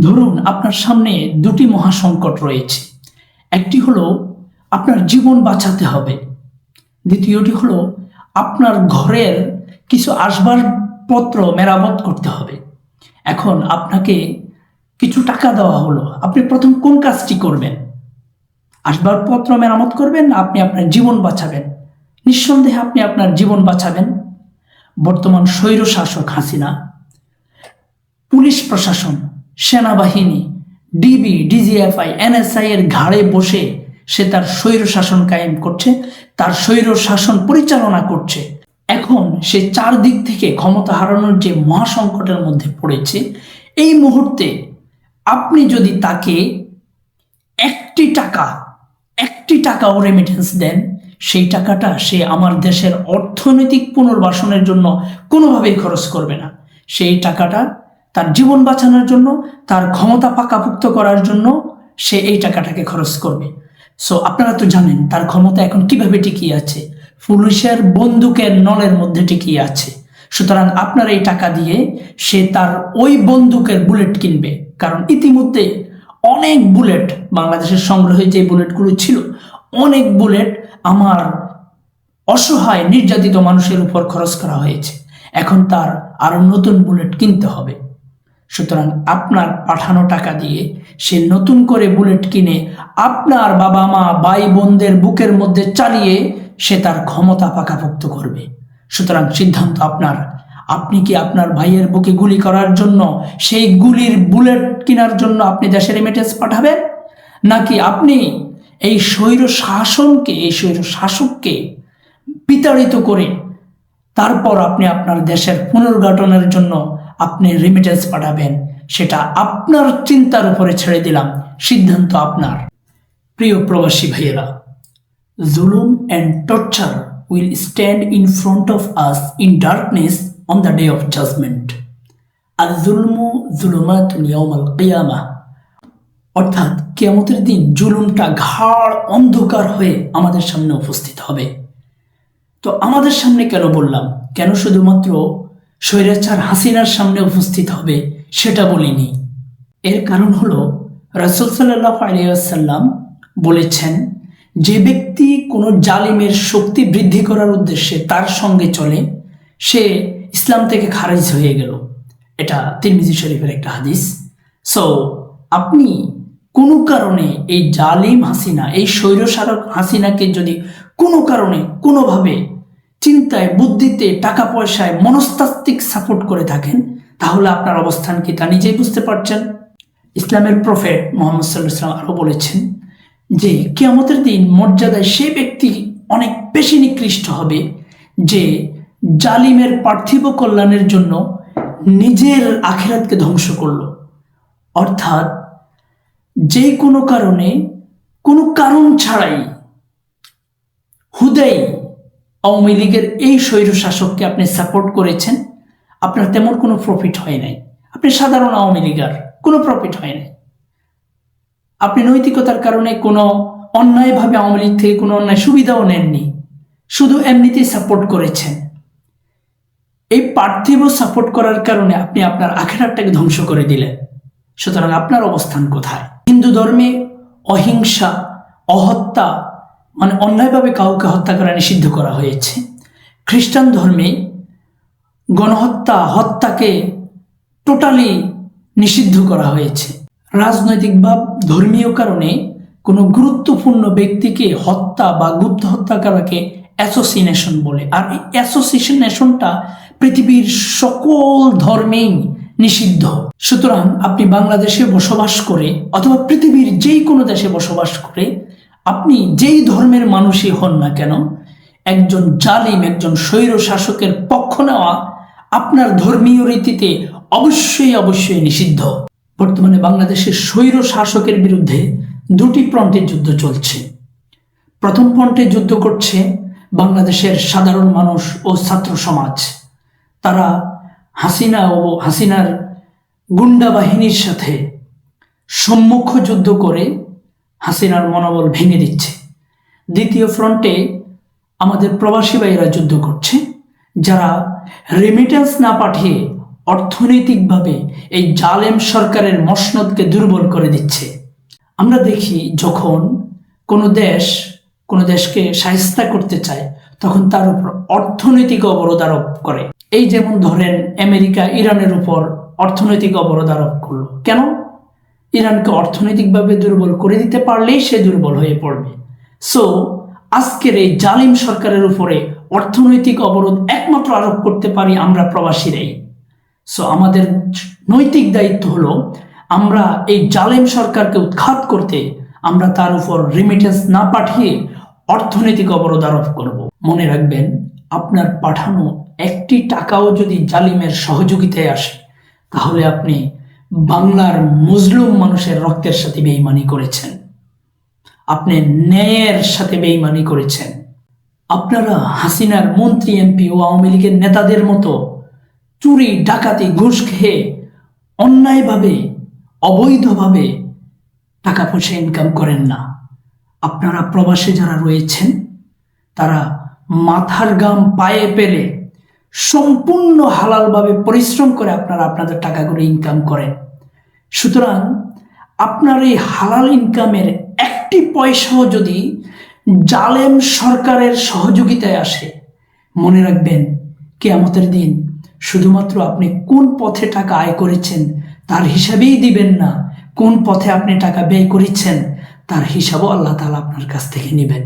ধরুন আপনার সামনে দুটি মহাসংকট রয়েছে। একটি হলো আপনার জীবন বাঁচাতে হবে। দ্বিতীয়টি হলো আপনার ঘরের কিছু আসবাবপত্র মেরামত করতে হবে। এখন আপনাকে কিছু টাকা দেওয়া হলো। আপনি প্রথম কোন কাজটি করবেন? আসবাবপত্র মেরামত করবেন না আপনি আপনার জীবন বাঁচাবেন? নিঃসন্দেহে আপনি আপনার জীবন বাঁচাবেন। বর্তমান স্বৈর শাসক হাসিনা, পুলিশ প্রশাসন সেনাবাহিনী, ডিবি, ডিজিএফআই, এনএসআই এর ঘাড়ে বসে সে তার স্বৈর শাসন কায়েম করছে, তার স্বৈর শাসন পরিচালনা করছে। এখন সে চারদিক থেকে ক্ষমতা হারানোর যে মহাসংকটের মধ্যে পড়েছে, এই মুহূর্তে আপনি যদি তাকে একটি টাকা, একটি টাকাও রেমিটেন্স দেন, সেই টাকাটা সে আমার দেশের অর্থনৈতিক পুনর্বাসনের জন্য কোনোভাবেই খরচ করবে না। সেই টাকাটা তার জীবন বাঁচানোর জন্য, তার ক্ষমতা পাকাপুক্ত করার জন্য সে এই টাকাটাকে খরচ করবে। সো আপনারা তো জানেন, তার ক্ষমতা এখন কীভাবে টিকিয়ে আছে? পুলিশের বন্দুকের নলের মধ্যে টিকিয়ে আছে। সুতরাং আপনার এই টাকা দিয়ে সে তার ওই বন্দুকের বুলেট কিনবে। কারণ ইতিমধ্যে অনেক বুলেট, বাংলাদেশের সংগ্রহে যে বুলেটগুলো ছিল, অনেক বুলেট আমার অসহায়, নির্যাতিত মানুষের উপর খরচ করা হয়েছে। এখন তার আরও নতুন বুলেট কিনতে হবে। সুতরাং আপনার পাঠানো টাকা দিয়ে সে নতুন করে বুলেট কিনে আপনার বাবা মা ভাই বোনদের বুকের মধ্যে চালিয়ে সে তার ক্ষমতা পাকাপোক্ত করবে। সুতরাং সিদ্ধান্ত আপনার। আপনি কি আপনার ভাইয়ের বুকে গুলি করার জন্য সেই গুলির বুলেট কেনার জন্য আপনি দেশে রেমিটেন্স পাঠাবেন? নাকি আপনি এই স্বৈর শাসনকে, এই স্বৈর শাসককে বিতাড়িত করে তারপর আপনি আপনার দেশের পুনর্গঠনের জন্য আপনি রেমিটেন্স পাঠাবেন। সেটা আপনার চিন্তার উপরে ছেড়ে দিলাম। সিদ্ধান্ত আপনার। প্রিয় প্রবাসী ভাইয়েরা, জুলুম and torture will stand in front of us in darkness on the day of judgement আর জুলমু, জুলুমাত কিয়ামা, অর্থাৎ কিয়ামতের দিন জুলুমটা ঘাড় অন্ধকার হয়ে আমাদের সামনে উপস্থিত হবে। তো আমাদের সামনে কেন বললাম? কেন শুধুমাত্র স্বৈরাচার হাসিনার সামনে উপস্থিত হবে, সেটা বলিনি। এর কারণ হলো, রাসুল সাল্লাহ আলিয়াল্লাম বলেছেন, যে ব্যক্তি কোনো জালিমের শক্তি বৃদ্ধি করার উদ্দেশ্যে তার সঙ্গে চলে, সে ইসলাম থেকে খারিজ হয়ে গেল। এটা তিরমিজি শরীফের একটা হাদিস। সো আপনি কোনো কারণে এই জালিম হাসিনা, এই স্বৈরসারক হাসিনাকে যদি কোনো কারণে কোনোভাবে চিন্তায়, বুদ্ধিতে টাকা পয়সায় মনস্তাত্ত্বিক সাপোর্ট করে থাকেন, তাহলে আপনার অবস্থান কি তা নিজেই বুঝতে পারছেন। ইসলামের প্রফেট মোহাম্মদ সাল্লাহ ইসলাম আরও বলেছেন যে, কেয়ামতের দিন মর্যাদায় সে ব্যক্তি অনেক বেশি নিকৃষ্ট হবে যে, জালিমের পার্থিব কল্যাণের জন্য নিজের আখেরাতকে ধ্বংস করল। অর্থাৎ যে কোনো কারণে, কোনো কারণ ছাড়াই, হুদাই আওয়ামী লীগের এই স্বৈর শাসককে আপনি সাপোর্ট করেছেন, আপনার তেমন কোনো প্রফিট হয় নাই। আপনি সাধারণ আওয়ামী লীগার, কোনো প্রফিট হয় নাই। আপনি নৈতিকতার কারণে কোনো অন্যায়ভাবে আওয়ামী লীগ থেকে কোনো অন্যায় সুবিধাও নেননি। শুধু এমনিতেই সাপোর্ট করেছেন। এই পার্থিব সাপোর্ট করার কারণে আপনি আপনার আখেরাতটাকে ধ্বংস করে দিলেন। সুতরাং আপনার অবস্থান কোথায়? হিন্দু ধর্মে অহিংসা, অহত্যা মানে অন্যায়ভাবে কাউকে হত্যা করা নিষিদ্ধ করা হয়েছে। খ্রিস্টান ধর্মে গণহত্যা, হত্যাকে টোটালি নিষিদ্ধ করা হয়েছে। রাজনৈতিক বা ধর্মীয় কারণে কোনো গুরুত্বপূর্ণ ব্যক্তিকে হত্যা বা গুপ্ত হত্যা করাকে অ্যাসোসিয়েশন বলে। আর এই অ্যাসোসিয়েশনটা পৃথিবীর সকল ধর্মেই নিষিদ্ধ। সুতরাং আপনি বাংলাদেশে বসবাস করে অথবা পৃথিবীর যেই কোনো দেশে বসবাস করে আপনি যেই ধর্মের মানুষই হন না কেন, একজন জালিম, একজন স্বৈর শাসকের পক্ষ নেওয়া আপনার ধর্মীয় রীতিতে অবশ্যই অবশ্যই নিষিদ্ধ। বর্তমানে বাংলাদেশের স্বৈর শাসকের বিরুদ্ধে দুটি ফ্রন্টে যুদ্ধ চলছে। প্রথম ফ্রন্টে যুদ্ধ করছে বাংলাদেশের সাধারণ মানুষ ও ছাত্র সমাজ। তারা হাসিনা ও হাসিনার গুন্ডা বাহিনীর সাথে সম্মুখ যুদ্ধ করে হাসিনার মনোবল ভেঙে দিচ্ছে। দ্বিতীয় ফ্রন্টে আমাদের প্রবাসী ভাইয়েরা যুদ্ধ করছে, যারা রেমিটেন্স না পাঠিয়ে অর্থনৈতিকভাবে এই জালেম সরকারের মসনদকে দুর্বল করে দিচ্ছে। আমরা দেখি যখন কোনো দেশ, কোনো দেশকে সাহিস্তা করতে চায়, তখন তার উপর অর্থনৈতিক অবরোধ আরোপ করে। এই যেমন ধরেন আমেরিকা ইরানের উপর অর্থনৈতিক অবরোধ আরোপ করল। কেন? ইরানকে অর্থনৈতিকভাবে দুর্বল করে দিতে পারলেই সে দুর্বল হয়ে পড়বে। সো আজকের এই জালিম সরকারের উপরে অর্থনৈতিক অবরোধ একমাত্র আরোপ করতে পারি আমরা প্রবাসীরাই। সো আমাদের নৈতিক দায়িত্ব হলো আমরা এই জালেম সরকারকে উৎখাত করতে আমরা তার উপর রিমিটেন্স না পাঠিয়ে অর্থনৈতিক অবরোধ আরোপ করব। মনে রাখবেন, আপনার পাঠানো একটি টাকাও যদি জালিমের সহযোগিতায় আসে, তাহলে আপনি বাংলার মজলুম মানুষের রক্তের সাথে বেইমানি করেছেন। আপনি ন্যায়ের সাথে বেইমানি করেছেন। আপনারা হাসিনার মন্ত্রী, এমপি ও আওয়ামী লীগের নেতাদের মতো চুরি, ডাকাতি, ঘুষ খেয়ে অন্যায়ভাবে, অবৈধভাবে টাকা পয়সা ইনকাম করেন না। আপনারা প্রবাসে যারা রয়েছেন, তারা মাথার গাম পায়ে পেলে সম্পূর্ণ হালালভাবে পরিশ্রম করে আপনারা আপনাদের টাকাগুলো ইনকাম করেন। সুতরাং আপনার এই হালাল ইনকামের একটি পয়সাও যদি জালেম সরকারের সহযোগিতায় আসে, মনে রাখবেন, কেয়ামতের দিন শুধুমাত্র আপনি কোন পথে টাকা আয় করেছেন তার হিসাবেই দিবেন না। কোন পথে আপনি টাকা ব্যয় করেছেন তার হিসাবও আল্লাহ তালা আপনার কাছ থেকে নেবেন।